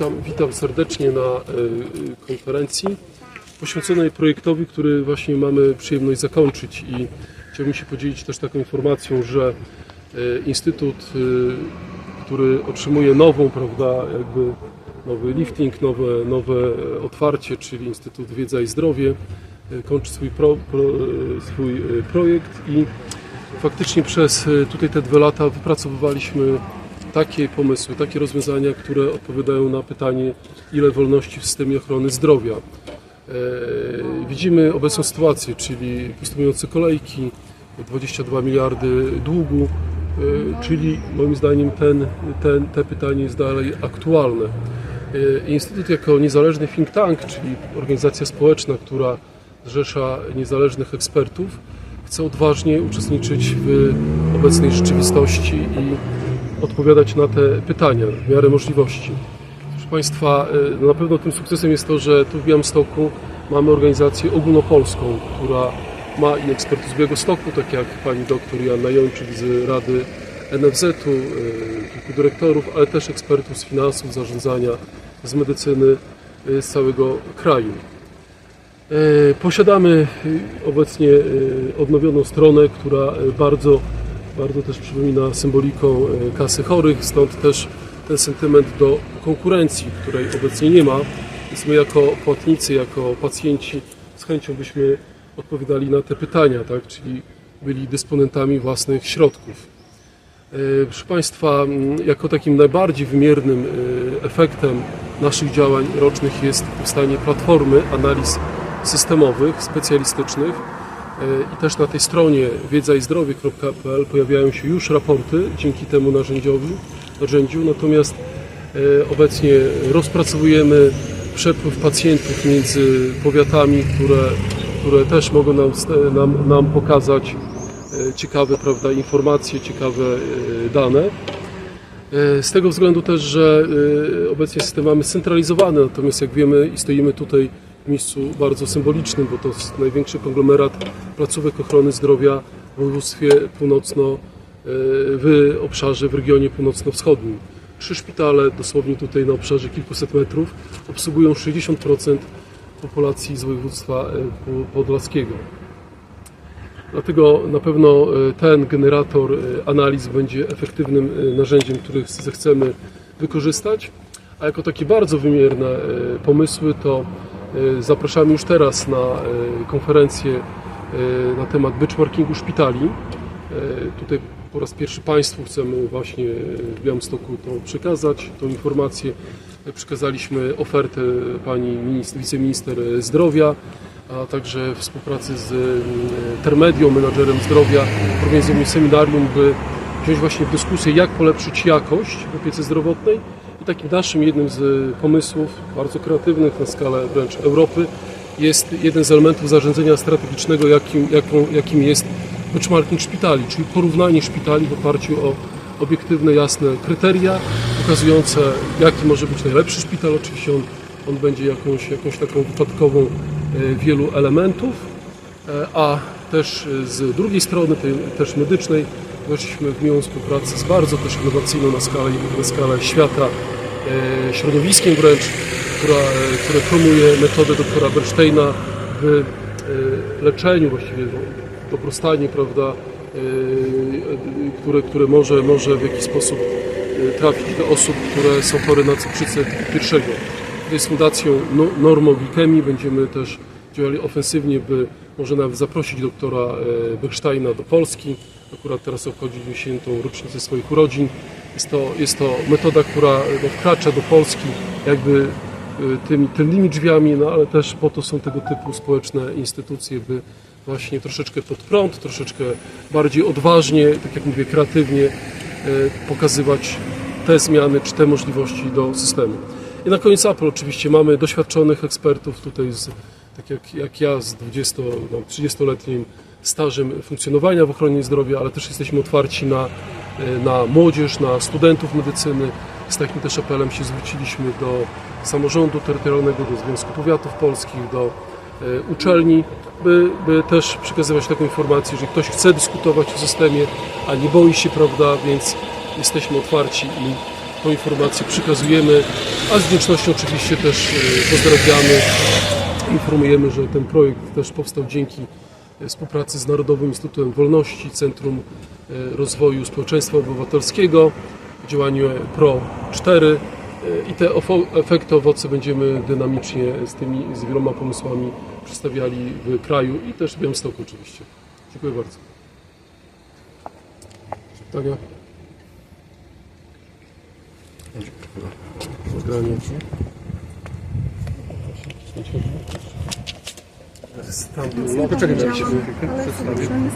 Witam, witam serdecznie na e, konferencji poświęconej projektowi, który właśnie mamy przyjemność zakończyć. I chciałbym się podzielić też taką informacją, że e, Instytut, e, który otrzymuje nową, prawda, jakby nowy lifting, nowe, nowe otwarcie, czyli Instytut Wiedza i Zdrowie, e, kończy swój, pro, pro, e, swój e, projekt i faktycznie przez e, tutaj te dwa lata wypracowywaliśmy takie pomysły, takie rozwiązania, które odpowiadają na pytanie, ile wolności w systemie ochrony zdrowia. E, Widzimy obecną sytuację, czyli postępujące kolejki, 22 miliardy długu, e, czyli moim zdaniem ten, ten, te pytanie jest dalej aktualne. E, Instytut jako niezależny think tank, czyli organizacja społeczna, która zrzesza niezależnych ekspertów, chce odważnie uczestniczyć w obecnej rzeczywistości i odpowiadać na te pytania w miarę możliwości. Proszę Państwa, y, na pewno tym sukcesem jest to, że tu w Białymstoku mamy organizację ogólnopolską, która ma i ekspertów z Białegostoku, tak jak pani doktor Joanna Jączyk z Rady NFZ-u, y, kilku dyrektorów, ale też ekspertów z finansów, zarządzania, z medycyny y, z całego kraju. Posiadamy obecnie odnowioną stronę, która bardzo, bardzo też przypomina symboliką e, kasy chorych, stąd też ten sentyment do konkurencji, której obecnie nie ma. Więc my jako płatnicy, jako pacjenci z chęcią byśmy odpowiadali na te pytania, tak? czyli byli dysponentami własnych środków. E, Proszę Państwa, jako takim najbardziej wymiernym e, efektem naszych działań rocznych jest powstanie platformy analiz systemowych, specjalistycznych i też na tej stronie wiedza-i-zdrowie.pl pojawiają się już raporty dzięki temu narzędziowi, narzędziu, natomiast e, obecnie rozpracowujemy przepływ pacjentów między powiatami, które, które też mogą nam, nam, nam pokazać e, ciekawe prawda, informacje, ciekawe e, dane. E, Z tego względu też, że e, obecnie system mamy centralizowany, natomiast jak wiemy i stoimy tutaj miejscu bardzo symbolicznym, bo to jest największy konglomerat placówek ochrony zdrowia w województwie północno, e, w obszarze, w regionie północno-wschodnim. Trzy szpitale, dosłownie tutaj na obszarze kilkuset metrów, obsługują 60% populacji z województwa e, po- podlaskiego. Dlatego na pewno e, ten generator analiz będzie efektywnym narzędziem, który zechcemy wykorzystać. A jako takie bardzo wymierne pomysły, to zapraszamy już teraz na e, konferencję e, na temat benchmarkingu szpitali. Tutaj po raz pierwszy Państwu chcemy właśnie w Białymstoku to przekazać, tą informację. Przekazaliśmy ofertę pani minister, wiceminister zdrowia, a także w współpracy z Termedią, menadżerem zdrowia, organizujemy seminarium, by wziąć właśnie w dyskusję, jak polepszyć jakość w opiece zdrowotnej. I takim naszym jednym z pomysłów, bardzo kreatywnych na skalę wręcz Europy, jest jeden z elementów zarządzania strategicznego, jakim, jakim jest benchmarking szpitali, czyli porównanie szpitali w oparciu o obiektywne, jasne kryteria pokazujące, jaki może być najlepszy szpital. Oczywiście on, on będzie jakąś, jakąś taką wypadkową e, wielu elementów, E, a też e, z drugiej strony, tej też medycznej, weszliśmy w miłą współpracę z bardzo też innowacyjną na skalę, na skalę świata e, środowiskiem wręcz, która, e, które promuje metodę doktora Bernsteina w e, leczeniu, właściwie w dobrostanie, prawda, które, które może, może w jakiś sposób trafić do osób, które są chore na cukrzycę typu pierwszego. Z Fundacją No- Normoglikemii będziemy też działali ofensywnie, by może nawet zaprosić doktora e, Bechsteina do Polski. Akurat teraz obchodzi 10. rocznicę swoich urodzin. Jest to, jest to metoda, która no, wkracza do Polski jakby e, tymi tylnymi drzwiami, no ale też po to są tego typu społeczne instytucje, by właśnie troszeczkę pod prąd, troszeczkę bardziej odważnie, tak jak mówię, kreatywnie e, pokazywać te zmiany czy te możliwości do systemu. I na koniec Apple oczywiście mamy doświadczonych ekspertów tutaj z, tak jak, jak ja z 20, no, 30-letnim stażem funkcjonowania w ochronie zdrowia, ale też jesteśmy otwarci na, e, na młodzież, na studentów medycyny. Z takim też apelem się zwróciliśmy do samorządu terytorialnego, do Związku Powiatów Polskich, do e, uczelni, by, by też przekazywać taką informację, że ktoś chce dyskutować o systemie, a nie boi się, prawda, więc jesteśmy otwarci i tą informację przekazujemy, a z wdzięcznością oczywiście też e, pozdrawiamy. Informujemy, że ten projekt też powstał dzięki współpracy z Narodowym Instytutem Wolności, Centrum e, Rozwoju Społeczeństwa Obywatelskiego, działaniu PRO 4 e, i te efekty, owoce będziemy dynamicznie z tymi, z wieloma pomysłami przedstawiali w kraju i też w Białymstoku oczywiście. Dziękuję bardzo. Pytania? Nagranie. Tam, no, poczekaj, Widziałam, na